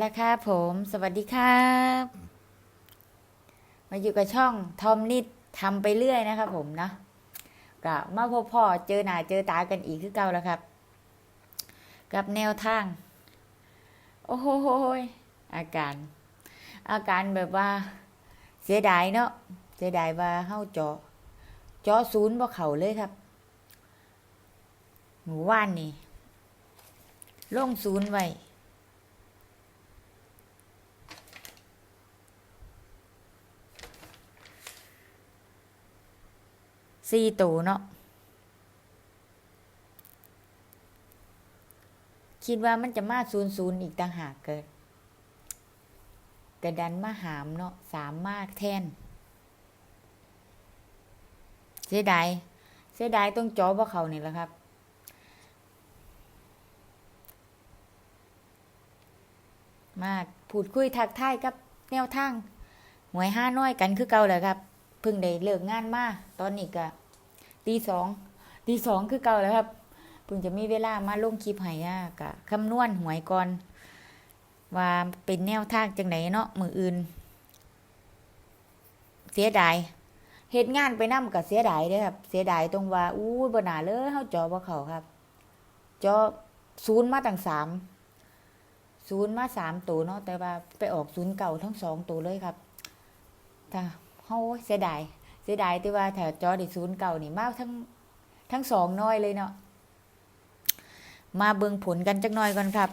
แล้วครับผม สวัสดีครับ มาอยู่กับช่องทอมนิดทำไปเรื่อยนะครับผมเนาะก็มาพบพ่อเจอหน้าเจอตากันอีกคือเก่าแล้วครับ กับแนวทาง โอ้โหอาการ อาการแบบว่า เสียดายเนาะเสียดายว่าเฮาจาะเจาะศูนย์บ่เข่าเลยครับหมู่ว่านนี่ลงศูนย์ไว้ สี่ตัวเนาะคิดว่ามันจะมาศูนย์ศูนย์อีกต่างหากเกิดกระดันมาหามเนาะสามมากแทน เสียดายเสียดายต้องจอบ่เขานี่แหละครับ มาพูดคุยทักทายกับแนวทางหวยห้าน้อยกันคือเก่าเลยครับ เพิ่งได้เลิกงานมาตอนนี้ก็ ตีสองตีสองคือเก่าแล้วครับเพิ่งจะมีเวลามาลงคลิปให้อะกะคำนวณหวยก่อน ว่าเป็นแนวทางจังไหนเนาะมืออื่น เสียดายเหตุงานไปนํกับเสียดายเด้ครับ เสียดายตรงว่าอู้บนาเลยเฮาจอบ่เขาครับ จอศูนย์มาตั้งสามศูนย์มาสามตัวเนาะแต่ว่าไปออกศูนย์เก่าทั้งสองตัวเลยครับถ้าเฮาเสียดาย เสียดายที่ว่าถ้าจอได้ศูนย์เก่านี่มาทั้งทั้งสองน้อยเลยเนาะมาเบิ่งผลกันจักหน่อยก่อนครับ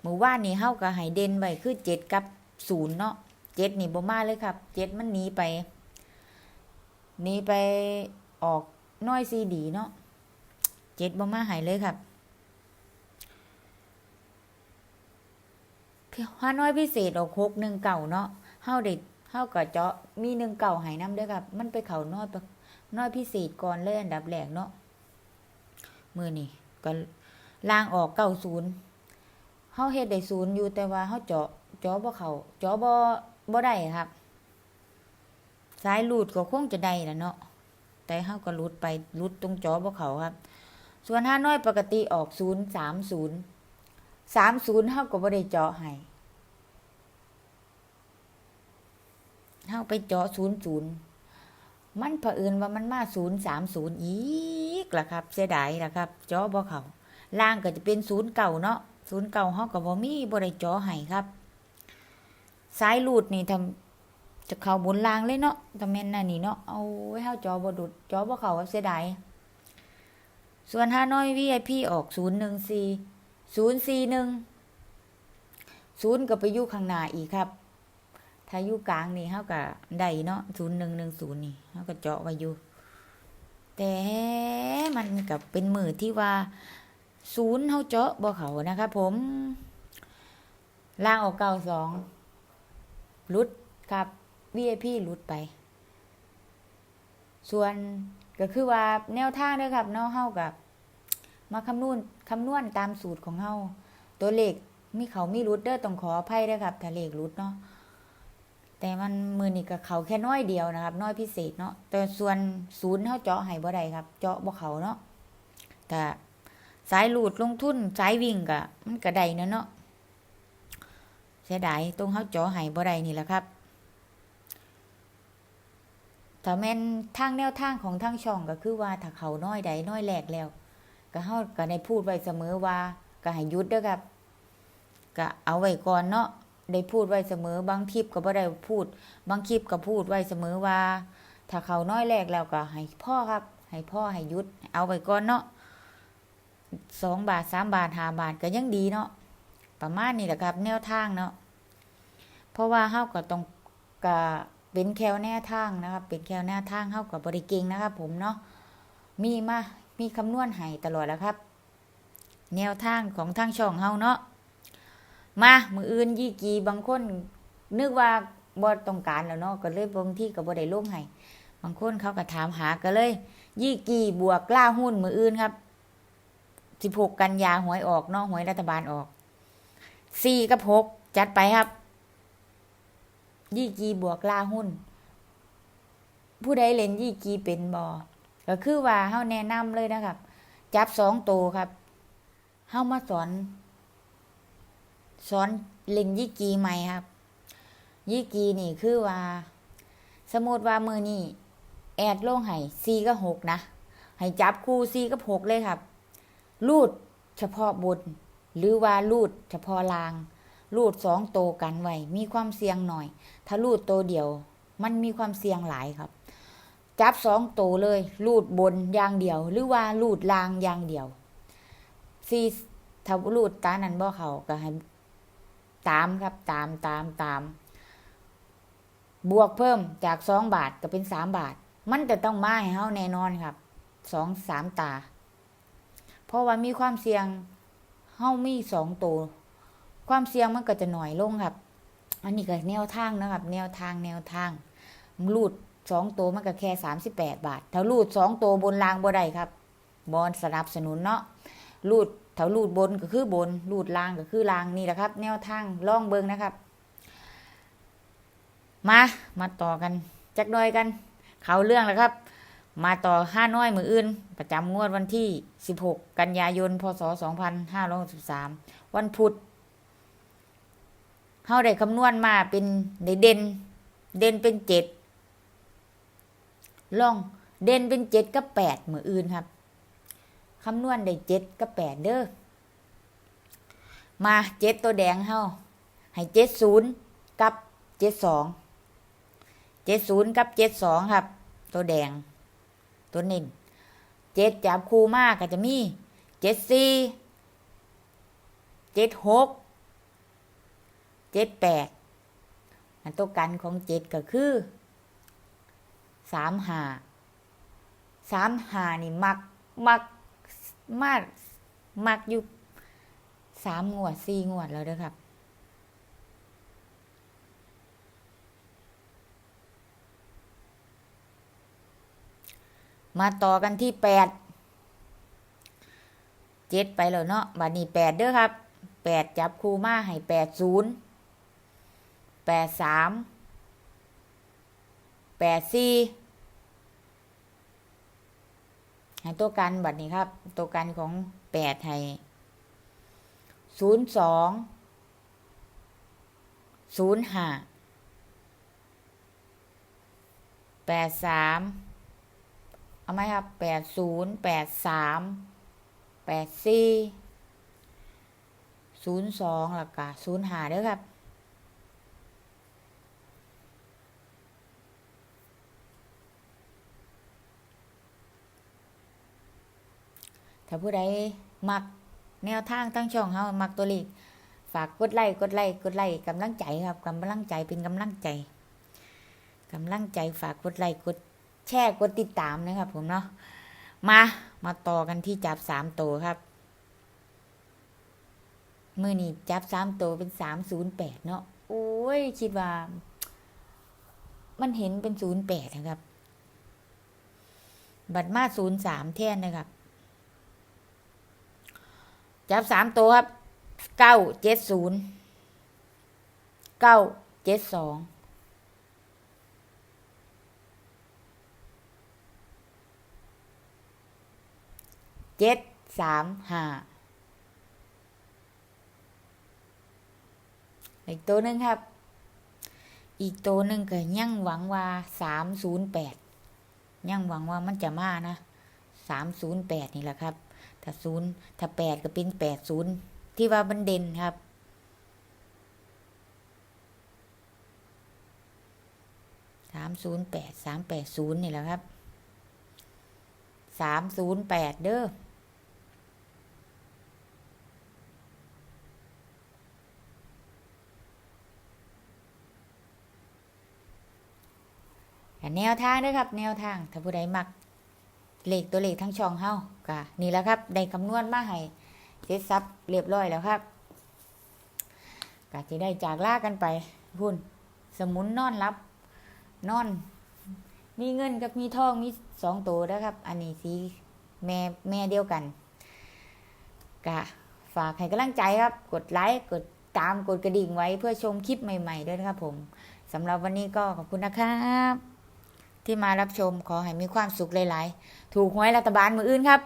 เมื่อวานนี้เฮาก็ให้เด่นไว้คือเจ็ดกับศูนย์เนาะเจ็ดนี่บ่มาเลยครับเจ็ดมันหนีไปหนีไปออกน้อยซีดีเนาะเจ็ดบ่มาหายเลยครับฮาน้อยพิเศษออกหกหนึ่งเก่าเนาะเฮาได้ เฮาก็เจาะมีหนึ่งเก่าใหายน้ำเด้อครับ มันไปเขาน้อยน้อยพิเศษก่อนเลยอันดับแรกเนาะมือนี่ก็ล่างออกเก้าศูนย์เฮาเฮ็ดได้ศูนย์อยู่แต่ว่าเฮาเจาะเจาะบ่เขาเจาะบ่บ่ได้ครับสายหลุดก็คงจะได้นะเนาะแต่เฮาก็หลุดไปหลุดตรงจอบ่เขาครับ ส่วนห้าน้อยปกติออกศูนย์สามศูนย์สามศูนย์เฮาก็บ่ได้เจาะให้ เฮาไปเจาะศูนย์ศูนย์มันเผอิญว่ามันมาศูนย์สามศูนย์อีกล่ะครับ เสียดายล่ะครับเจาะบ่เขาล่างก็จะเป็นศูนย์เก่าเนาะศูนย์เก่าเฮาก็บ่มีบ่ได้เจาะให้ครับสายหลุดนี่ทำจะเข้าบนรางเลยเนาะแต่แม่นน่ะนี่เนาะเอาไว้เฮาจอบ่ดุดจอบ่เข้าครับเสียดายส่วนห้าน้อย VIP ออก014 041 0ก็ไปอยู่ข้างหน้าอีกครับ ถ้าอยู่กลางนี่เฮาก็ได้เนาะ0110นี่เฮาก็เจาะไว้อยู่ แต่มันกับเป็นมือที่ว่า0เฮาเจาะบ่เขานะครับผมล่างออก92ลุดครับ VIP หลุดไป ส่วนก็คือว่าแนวทางเด้อครับเนาะเฮากับ มาคำนวณคำนวณตามสูตรของเฮาตัวเลขมีเขามีรุดเด้อต้องขออภัยเด้อครับถ้าเลขรุดเนาะ แต่มันมือนี่ก็เขาแค่น้อยเดียวนะครับ น้อยพิเศษเนาะแต่ส่วนศูนย์เฮาเจาะให้บ่ได้ครับ เจาะบ่เขาเนาะแต่สายหลุดลงทุนสายวิ่งก็มันก็ได้นะเนาะเสียดายตรงเฮาเจาะให้บ่ได้นี่แหละครับถ้าแม่นทางแนวทางของทางช่องก็คือว่าถ้าเขาน้อยใดน้อยแหลกแล้ว ก็เฮาก็ได้พูดไว้เสมอว่าก็ให้ยุดเด้อครับ ก็เอาไว้ก่อนเนาะ ได้พูดไว้เสมอ บางคลิปก็บ่ได้พูด บางคลิปก็พูดไว้เสมอว่า ถ้าเขาน้อยแรกแล้วก็ให้พ่อครับ ให้พ่อให้ยุด เอาไว้ก่อนเนาะสองบาทสามบาทห้าบาทก็ยังดีเนาะประมาณนี้แหละครับ แนวทางเนาะเพราะว่าเฮาก็ต้องกะเป็นแควแนวทางนะครับ เป็นแควแนวทางเขากับบริเกงนะครับ ผมเนาะมีมามีคำนวณให้ตลอดแล้วครับ แนวทางของทางช่องเฮาเนาะ มามืออื่นยี่กีบางคน นึกว่าบ่ต้องการแล้วเนาะก็เลยบางที่ก็บ่ได้ลงให้บางคนเขาก็ถามหาก็เลย ยี่กีบวกกล้าหุ้นมืออื่นครับ16กันยาหวยออกเนาะหวยรัฐบาลออก4กับ6จัดไปครับ ยี่กีบวกล่าหุ้น ผู้ใดเล่นยี่กีเป็นบอก็คือว่าเฮาแนะนำเลยนะครับ จับสองตัวครับเฮามาสอน สอนเล่นยี่กีใหม่ครับ ยี่กีนี่คือว่า สมมติว่ามือนี่แอดลงให้ซีกับหกนะให้จับคู่ซีกับหกเลยครับ รูดเฉพาะบนหรือว่ารูดเฉพาะลาง รูดสองโตกันไว้มีความเสี่ยงหน่อย ถ้ารูดโตเดียว มันมีความเสี่ยงหลายครับ จับสองโตเลย รูดบนอย่างเดียว หรือว่ารูดลางอย่างเดียวซีถ้ารูดตานั้นบ่เขาก็ให้ ตามครับตามตามตาม บวกเพิ่มจากสองบาทก็เป็นสามบาท มันจะต้องมาให้เฮาแน่นอนครับสองสามตา เพราะว่ามีความเสี่ยงเฮามีสองตัวความเสี่ยงมันก็จะหน่อยลงครับ อันนี้ก็แนวทางนะครับ แนวทางแนวทางรูดสองตัวมันก็แค่สามสิบแปดบาท ถ้ารูดสองตัวบนรางบ่ได้ครับ บอลสนับสนุนเนาะรูด ถ้ารูดบนก็คือบนรูดล่างก็คือล่างนี่แหละครับ แนวทางล่องเบิงนะครับ มามาต่อกันจักหน่อยกัน เขาเรื่องแล้วครับ มาต่อห้าน้อยมืออื่น ประจำงวดวันที่ 16 กันยายนพศ2563วันพุธเฮาได้คำนวณมาเป็นได้เด่น เด่นเป็นเจ็ดล่องเด่นเป็นเจ็ดกับแปดมืออื่นครับ คำนวณได้เจ็ดกับแปดเด้อ มาเจ็ดตัวแดงเฮาให้เจ็ดศูนย์กับเจ็ดสอง เจ็ดศูนย์กับเจ็ดสองครับ ตัวแดง ตัวเน้นเจ็ดจับคู่มากก็จะมีเจ็ดสี่เจ็ดหกเจ็ดแปดอันตัวกันของเจ็ดก็คือสามหาสามหานี่มักมัก มากมักอยู่สามงวดสี่งวดแล้วเด้อครับ มาต่อกันที่แปดเจ็ดไปแล้วเนาะบัดนี้แปดเด้อครับแปดจับคู่มาให้แปดศูนย์แปดสามแปดสี่ ให้ตัวกันบัดนี้ครับ ตัวกันของแปดให้ศูนย์สองศูนย์ห้าแปดสามเอาไหมครับแปดศูนย์แปดสามแปดสี่ศูนย์สองแล้วก็ศูนย์ห้าเด้อครับ ถ้าผู้ใดมักแนวทางตั้งช่องเฮามักตัวเลขฝากกดไลค์กดไลค์กดไลค์กำลังใจครับกำลังใจเป็นกำลังใจกำลังใจฝากกดไลค์กดแชร์กดติดตามนะครับ ผมเนาะมามาต่อกันที่จับสามตัวครับมือนี้จับสามตัวเป็นสามศูนย์แปดเนาะโอ้ยคิดว่า มันเห็นเป็นศูนย์แปดนะครับ บัตรมาศูนย์สามแท่นนะครับ จับสามตัวครับเก้าเจ็ดศูนย์เก้าเจ็ดสองเจ็ดสามห้าอีกตัวหนึ่งครับ อีกตัวหนึ่งก็ยังหวังว่าสามศูนย์แปดยังหวังว่ามันจะมานะสามศูนย์แปดนี่แหละครับ ถ้าศูนย์ถ้าแปดก็เป็นแปดศูนย์ที่ว่ามันเด่นครับ สามศูนย์แปดสามแปดศูนย์นี่แหละครับ สามศูนย์แปดเด้อแนวทางเด้วยครับ แนวทาง ถ้าผู้ใดมัก เลขตัวเลขทั้งช่องเฮาก็นี่แหละครับได้คำนวณมาให้เสร็จสับเรียบร้อยแล้วครับก็จะได้จากลากันไปพุ่น สมุนนอนรับ นอน มีเงินกับมีทองมีสองตัวนะครับ อันนี้สีแม่แม่เดียวกันกะฝากให้กำลังใจครับ กดไลค์กดตามกดกระดิ่งไว้เพื่อชมคลิปใหม่ ๆ ด้วยนะครับผมสำหรับวันนี้ก็ขอบคุณนะครับ ที่มารับชมขอให้มีความสุขหลาย ๆ ถูกหวยรัฐบาลมืออื่นครับ